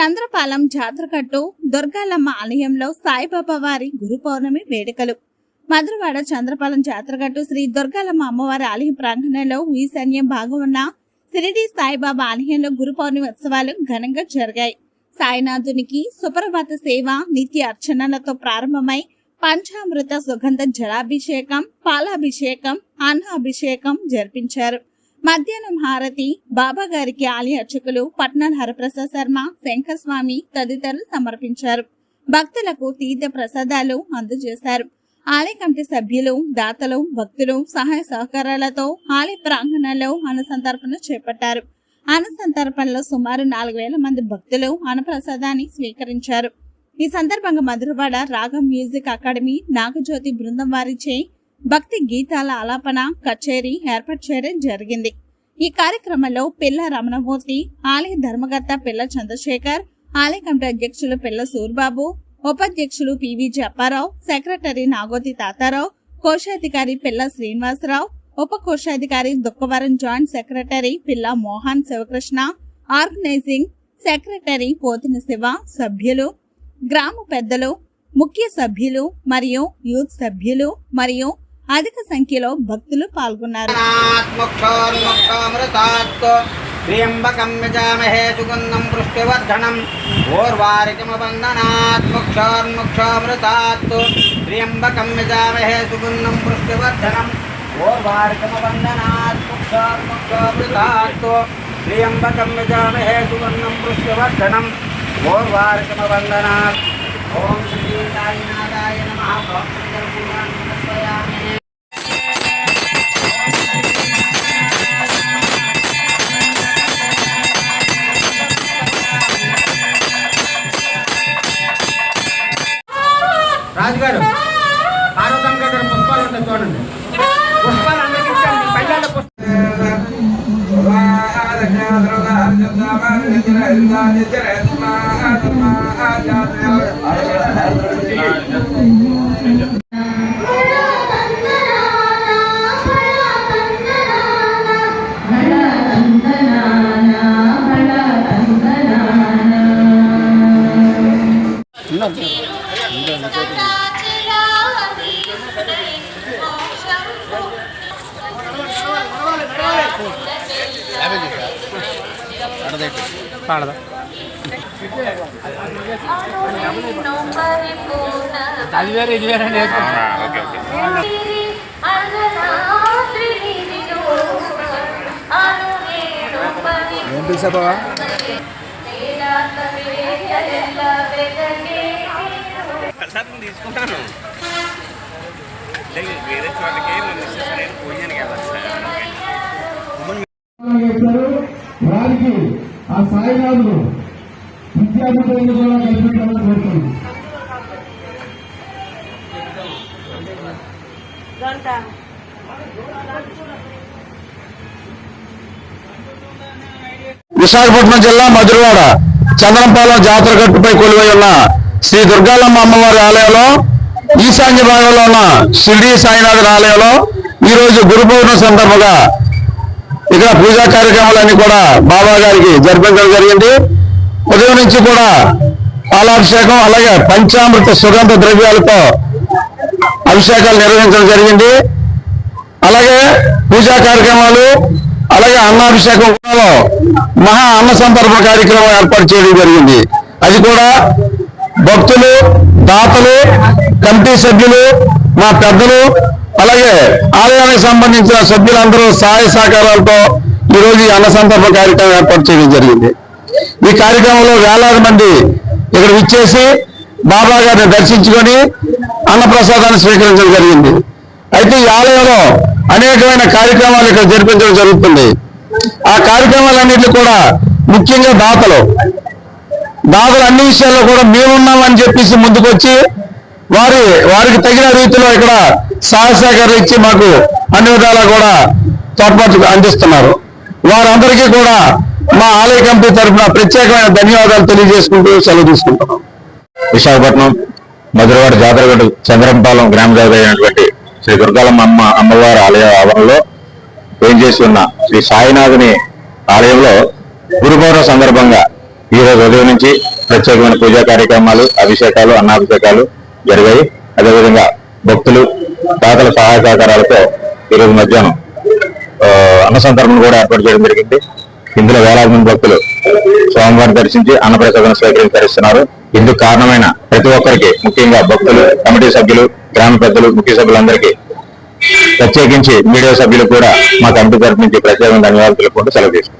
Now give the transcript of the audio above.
చంద్రపాలెం జాతరకట్టు దుర్గాలమ్మ ఆలయంలో సాయిబాబా వారి గురు పౌర్ణమి వేడుకలు. మధురవాడ చంద్రపాలెం జాతరకట్టు శ్రీ దుర్గాలమ్మ అమ్మవారి ఆలయం ప్రాంగణంలో ఈశాన్యం భాగం ఉన్న సిరిడి సాయిబాబా ఆలయంలో గురు పౌర్ణమి ఉత్సవాలు ఘనంగా జరిగాయి. సాయినాథునికి సుప్రభాత సేవ నిత్య అర్చనలతో ప్రారంభమై పంచామృత సుగంధ జలాభిషేకం పాలాభిషేకం అన్నాభిషేకం జరిపించారు. మధ్యాహ్నం హారతి బాబా గారికి ఆలయ అర్చకులు పట్నాల హరప్రసాద్ శర్మ శంకర్ స్వామి తదితరులు సమర్పించారు. భక్తులకు తీర్థ ప్రసాదాలు అందజేశారు. ఆలయ కమిటీ సభ్యులు దాతలు భక్తులు సహాయ సహకారాలతో ఆలయ ప్రాంగణంలో అనుసంతర్పణ చేపట్టారు. అనుసంతర్పణలో సుమారు నాలుగు వేల మంది భక్తులు అనుప్రసాదాన్ని స్వీకరించారు. ఈ సందర్భంగా మధురవాడ రాగం మ్యూజిక్ అకాడమీ నాగజ్యోతి బృందం వారిచే భక్తి గీతాల ఆలాపన కచేరీ ఏర్పాటు చేయడం జరిగింది. ఈ కార్యక్రమంలో పిల్ల రమణమూర్తి ఆలయ ధర్మకర్త పిల్ల చంద్రశేఖర్ ఆలయ కమిటీ అధ్యక్షులు పిల్ల సూర్బాబు ఉపాధ్యక్షులు పివి జప్పారావు సెక్రటరీ నాగోతి తాతారావు కోశాధికారి పిల్ల శ్రీనివాసరావు ఉప కోశాధికారి Dukkavaram joint secretary Pilla Mohan Sivakrishna organising secretary Potina Siva సభ్యులు గ్రామ పెద్దలు ముఖ్య సభ్యులు మరియు యూత్ సభ్యులు మరియు అధిక సంఖ్యలో భక్తులు పాల్గొన్నారు मोक्षोन्मुक्षोऽमृतात् त्र्यम्बकं यजामहे सुगन्धं पुष्टिवर्धनम् ओर्वारिकमबन्धनात् मोक्षोन्मुक्षोऽमृतात् त्र्यम्बकं यजामहे सुगन्धं पुष्टिवर्धनम् ओर्वारिकमबन्धनात् मोक्षोन्मुक्षोऽमृतात् त्र्यम्बकं यजामहे सुगन्धं पुष्टिवर्धनम् ओर्वारिकमबन्धनात् ॐ श्री साईनाथाय नमः भक्तिपूर्वान् नमस्कयामि పార్వతమ్మ దగ్గర పుష్పాలు ఉంటాయి చూడండి. పుష్పాలు అందరికీ ఇచ్చాను మీ పుష్పాలు పాడదా అది వేరే ఇది వేరే నేర్చుకుంటా ఏం పిలిచావా తీసుకుంటాను వేరే చోటకి నేను పోయాను కదా. వారికి ఆ సాయినాథుడు విద్యార్థులను కూడా కల్పించాలని కోరుతున్నాను విశాఖపట్నం జిల్లా మధురవాడ చంద్రంపాలెం జాతర గట్టుపై కొలువై ఉన్న శ్రీ దుర్గాలమ్మ అమ్మవారి ఆలయంలో ఈశాన్య భాగంలో ఉన్న షిరిడి సాయినాథుల ఆలయంలో ఈరోజు గురు పౌర్ణమి సందర్భంగా ఇక్కడ పూజా కార్యక్రమాలన్నీ కూడా బాబా గారికి జరిపించడం జరిగింది. ఉదయం నుంచి కూడా పాలాభిషేకం అలాగే పంచామృత సుగంధ ద్రవ్యాలతో అభిషేకాలు నిర్వహించడం జరిగింది. అలాగే పూజా కార్యక్రమాలు అలాగే అన్నాభిషేకం కూడా మహా అన్న సందర్భ కార్యక్రమం ఏర్పాటు చేయడం జరిగింది. అది కూడా భక్తులు దాతలు కమిటీ సభ్యులు మా పెద్దలు అలాగే ఆలయానికి సంబంధించిన సభ్యులందరూ సహాయ సహకారాలతో ఈరోజు రోజు ఈ అన్న సందర్భ కార్యక్రమం ఏర్పాటు చేయడం జరిగింది. ఈ కార్యక్రమంలో వేలాది మంది ఇక్కడ విచ్చేసి బాబా గారిని దర్శించుకొని అన్నప్రసాదాన్ని స్వీకరించడం జరిగింది. అయితే ఈ ఆలయంలో అనేకమైన కార్యక్రమాలు ఇక్కడ జరిపించడం జరుగుతుంది. ఆ కార్యక్రమాలన్నింటినీ కూడా ముఖ్యంగా దాతలు. దాతలు అన్ని విషయాల్లో కూడా మేమున్నామని చెప్పేసి ముందుకొచ్చి వారి వారికి తగిన రీతిలో ఇక్కడ సహాయ సహకారాలు ఇచ్చి మాకు అన్ని విధాలా కూడా తోడ్పాటు అందిస్తున్నారు. వారందరికీ కూడా మా ఆలయ కమిటీ తరఫున ప్రత్యేకమైన ధన్యవాదాలు తెలియజేసుకుంటూ సెలవు తీసుకుంటున్నాం. విశాఖపట్నం మధురవాడ జాతరగడ్డ చంద్రంపాలెం గ్రామ జాతర అయినటువంటి శ్రీ దుర్గాలమ్మ అమ్మ అమ్మవారి ఆలయ ఆవరణలో ఏం చేసి ఉన్న శ్రీ సాయినాథుని ఆలయంలో గురుపౌర్ణ సందర్భంగా ఈరోజు ఉదయం నుంచి ప్రత్యేకమైన పూజా కార్యక్రమాలు అభిషేకాలు అన్నాభిషేకాలు జరిగాయి. అదేవిధంగా భక్తులు దాతల సహాయ సహకారాలతో ఈ రోజు మధ్యాహ్నం ఆ, కూడా ఏర్పాటు చేయడం జరిగింది. ఇందులో వేలాది మంది భక్తులు స్వామివారిని దర్శించి అన్నప్రసాదం స్వీకరించి ధరిస్తున్నారు ఇందుకు కారణమైన ప్రతి ఒక్కరికి ముఖ్యంగా భక్తులు కమిటీ సభ్యులు గ్రామ పెద్దలు ముఖ్య సభ్యులందరికీ ప్రత్యేకించి మీడియా సభ్యులు కూడా మా కమిటీ తరఫు నుంచి ప్రత్యేకంగా ధన్యవాదాలు తెలుపుకుంటూ సెలవు తీసుకుంటాం